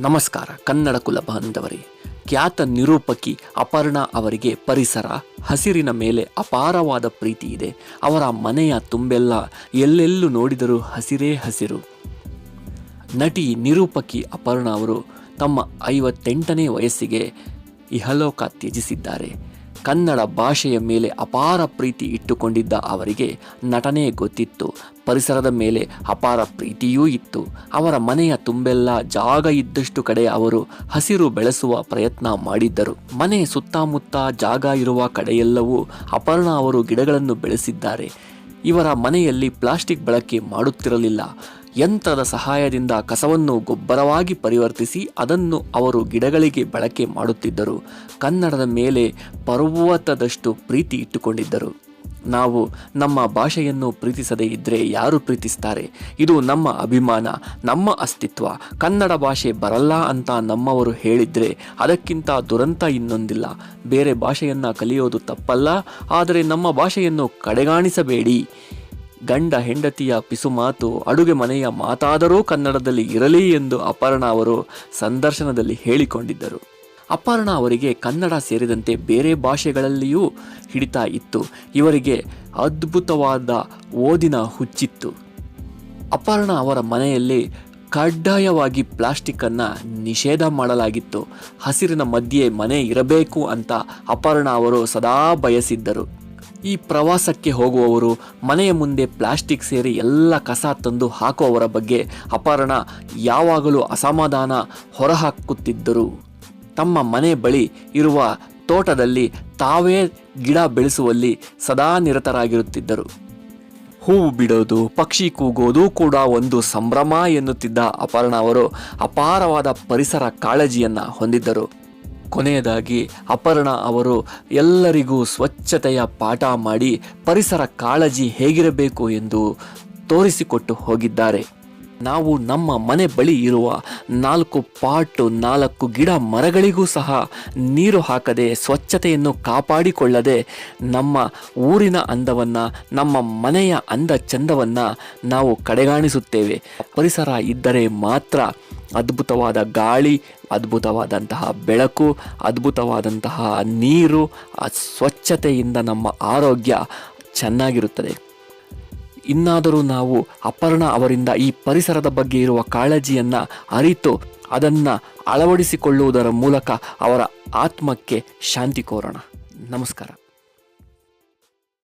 ನಮಸ್ಕಾರ, ಕನ್ನಡ ಕುಲ ಬಾಂಧವರೇ. ಖ್ಯಾತ ನಿರೂಪಕಿ ಅಪರ್ಣಾ ಅವರಿಗೆ ಪರಿಸರ, ಹಸಿರಿನ ಮೇಲೆ ಅಪಾರವಾದ ಪ್ರೀತಿ ಇದೆ. ಅವರ ಮನೆಯ ತುಂಬೆಲ್ಲ ಎಲ್ಲೆಲ್ಲೂ ನೋಡಿದರೂ ಹಸಿರೇ ಹಸಿರು. ನಟಿ ನಿರೂಪಕಿ ಅಪರ್ಣಾ ಅವರು ತಮ್ಮ ಐವತ್ತೆಂಟನೇ ವಯಸ್ಸಿಗೆ ಇಹಲೋಕ ತ್ಯಜಿಸಿದ್ದಾರೆ. ಕನ್ನಡ ಭಾಷೆಯ ಮೇಲೆ ಅಪಾರ ಪ್ರೀತಿ ಇಟ್ಟುಕೊಂಡಿದ್ದ ಅವರಿಗೆ ನಟನೆ ಗೊತ್ತಿತ್ತು. ಪರಿಸರದ ಮೇಲೆ ಅಪಾರ ಪ್ರೀತಿಯೂ ಇತ್ತು. ಅವರ ಮನೆಯ ತುಂಬೆಲ್ಲ ಜಾಗ ಇದ್ದಷ್ಟು ಕಡೆ ಅವರು ಹಸಿರು ಬೆಳೆಸುವ ಪ್ರಯತ್ನ ಮಾಡಿದ್ದರು. ಮನೆ ಸುತ್ತಮುತ್ತ ಜಾಗ ಇರುವ ಕಡೆಯೆಲ್ಲವೂ ಅಪರ್ಣ ಅವರು ಗಿಡಗಳನ್ನು ಬೆಳೆಸಿದ್ದಾರೆ. ಇವರ ಮನೆಯಲ್ಲಿ ಪ್ಲಾಸ್ಟಿಕ್ ಬಳಕೆ ಮಾಡುತ್ತಿರಲಿಲ್ಲ. ಯಂತ್ರದ ಸಹಾಯದಿಂದ ಕಸವನ್ನು ಗೊಬ್ಬರವಾಗಿ ಪರಿವರ್ತಿಸಿ ಅದನ್ನು ಅವರು ಗಿಡಗಳಿಗೆ ಬಳಕೆ ಮಾಡುತ್ತಿದ್ದರು. ಕನ್ನಡದ ಮೇಲೆ ಪರ್ವತದಷ್ಟು ಪ್ರೀತಿ ಇಟ್ಟುಕೊಂಡಿದ್ದರು. ನಾವು ನಮ್ಮ ಭಾಷೆಯನ್ನು ಪ್ರೀತಿಸದೇ ಇದ್ದರೆ ಯಾರು ಪ್ರೀತಿಸ್ತಾರೆ? ಇದು ನಮ್ಮ ಅಭಿಮಾನ, ನಮ್ಮ ಅಸ್ತಿತ್ವ. ಕನ್ನಡ ಭಾಷೆ ಬರಲ್ಲ ಅಂತ ನಮ್ಮವರು ಹೇಳಿದರೆ ಅದಕ್ಕಿಂತ ದುರಂತ ಇನ್ನೊಂದಿಲ್ಲ. ಬೇರೆ ಭಾಷೆಯನ್ನು ಕಲಿಯೋದು ತಪ್ಪಲ್ಲ, ಆದರೆ ನಮ್ಮ ಭಾಷೆಯನ್ನು ಕಡೆಗಾಣಿಸಬೇಡಿ. ಗಂಡ ಹೆಂಡತಿಯ ಪಿಸುಮಾತು ಅಡುಗೆ ಮನೆಯ ಮಾತಾದರೂ ಕನ್ನಡದಲ್ಲಿ ಇರಲಿ ಎಂದು ಅಪರ್ಣ ಅವರು ಸಂದರ್ಶನದಲ್ಲಿ ಹೇಳಿಕೊಂಡಿದ್ದರು. ಅಪರ್ಣ ಅವರಿಗೆ ಕನ್ನಡ ಸೇರಿದಂತೆ ಬೇರೆ ಭಾಷೆಗಳಲ್ಲಿಯೂ ಹಿಡಿತ ಇತ್ತು. ಇವರಿಗೆ ಅದ್ಭುತವಾದ ಓದಿನ ಹುಚ್ಚಿತ್ತು. ಅಪರ್ಣ ಅವರ ಮನೆಯಲ್ಲಿ ಕಡ್ಡಾಯವಾಗಿ ಪ್ಲಾಸ್ಟಿಕ್ಕನ್ನು ನಿಷೇಧ ಮಾಡಲಾಗಿತ್ತು. ಹಸಿರಿನ ಮಧ್ಯೆ ಮನೆ ಇರಬೇಕು ಅಂತ ಅಪರ್ಣ ಅವರು ಸದಾ ಬಯಸಿದ್ದರು. ಈ ಪ್ರವಾಸಕ್ಕೆ ಹೋಗುವವರು ಮನೆಯ ಮುಂದೆ ಪ್ಲಾಸ್ಟಿಕ್ ಸೇರಿ ಎಲ್ಲ ಕಸ ತಂದು ಹಾಕುವವರ ಬಗ್ಗೆ ಅಪರ್ಣ ಯಾವಾಗಲೂ ಅಸಮಾಧಾನ ಹೊರಹಾಕುತ್ತಿದ್ದರು. ತಮ್ಮ ಮನೆ ಬಳಿ ಇರುವ ತೋಟದಲ್ಲಿ ತಾವೇ ಗಿಡ ಬೆಳೆಸುವಲ್ಲಿ ಸದಾ ನಿರತರಾಗಿರುತ್ತಿದ್ದರು. ಹೂವು ಬಿಡೋದು, ಪಕ್ಷಿ ಕೂಗೋದು ಕೂಡ ಒಂದು ಸಂಭ್ರಮ ಎನ್ನುತ್ತಿದ್ದ ಅಪರ್ಣ ಅವರು ಅಪಾರವಾದ ಪರಿಸರ ಕಾಳಜಿಯನ್ನು ಹೊಂದಿದ್ದರು. ಕೊನೆಯದಾಗಿ ಅಪರ್ಣ ಅವರು, ಎಲ್ಲರಿಗೂ ಸ್ವಚ್ಛತೆಯ ಪಾಠ ಮಾಡಿ, ಪರಿಸರ ಕಾಳಜಿ ಹೇಗಿರಬೇಕು ಎಂದು ತೋರಿಸಿಕೊಟ್ಟು ಹೋಗಿದ್ದಾರೆ. ನಾವು ನಮ್ಮ ಮನೆ ಬಳಿ ಇರುವ ನಾಲ್ಕು ಪಾಟು ನಾಲ್ಕು ಗಿಡ ಮರಗಳಿಗೂ ಸಹ ನೀರು ಹಾಕದೆ ಸ್ವಚ್ಛತೆಯನ್ನು ಕಾಪಾಡಿಕೊಳ್ಳದೆ ನಮ್ಮ ಊರಿನ ಅಂದವನ್ನು, ನಮ್ಮ ಮನೆಯ ಅಂದ ಚಂದವನ್ನು ನಾವು ಕಡೆಗಾಣಿಸುತ್ತೇವೆ. ಪರಿಸರ ಇದ್ದರೆ ಮಾತ್ರ ಅದ್ಭುತವಾದ ಗಾಳಿ, ಅದ್ಭುತವಾದಂತಹ ಬೆಳಕು, ಅದ್ಭುತವಾದಂತಹ ನೀರು, ಆ ಸ್ವಚ್ಛತೆಯಿಂದ ನಮ್ಮ ಆರೋಗ್ಯ ಚೆನ್ನಾಗಿರುತ್ತದೆ. ಇನ್ನಾದರೂ ನಾವು ಅಪರ್ಣ ಅವರಿಂದ ಈ ಪರಿಸರದ ಬಗ್ಗೆ ಇರುವ ಕಾಳಜಿಯನ್ನು ಅರಿತು ಅದನ್ನು ಅಳವಡಿಸಿಕೊಳ್ಳುವುದರ ಮೂಲಕ ಅವರ ಆತ್ಮಕ್ಕೆ ಶಾಂತಿ ಕೋರೋಣ. ನಮಸ್ಕಾರ.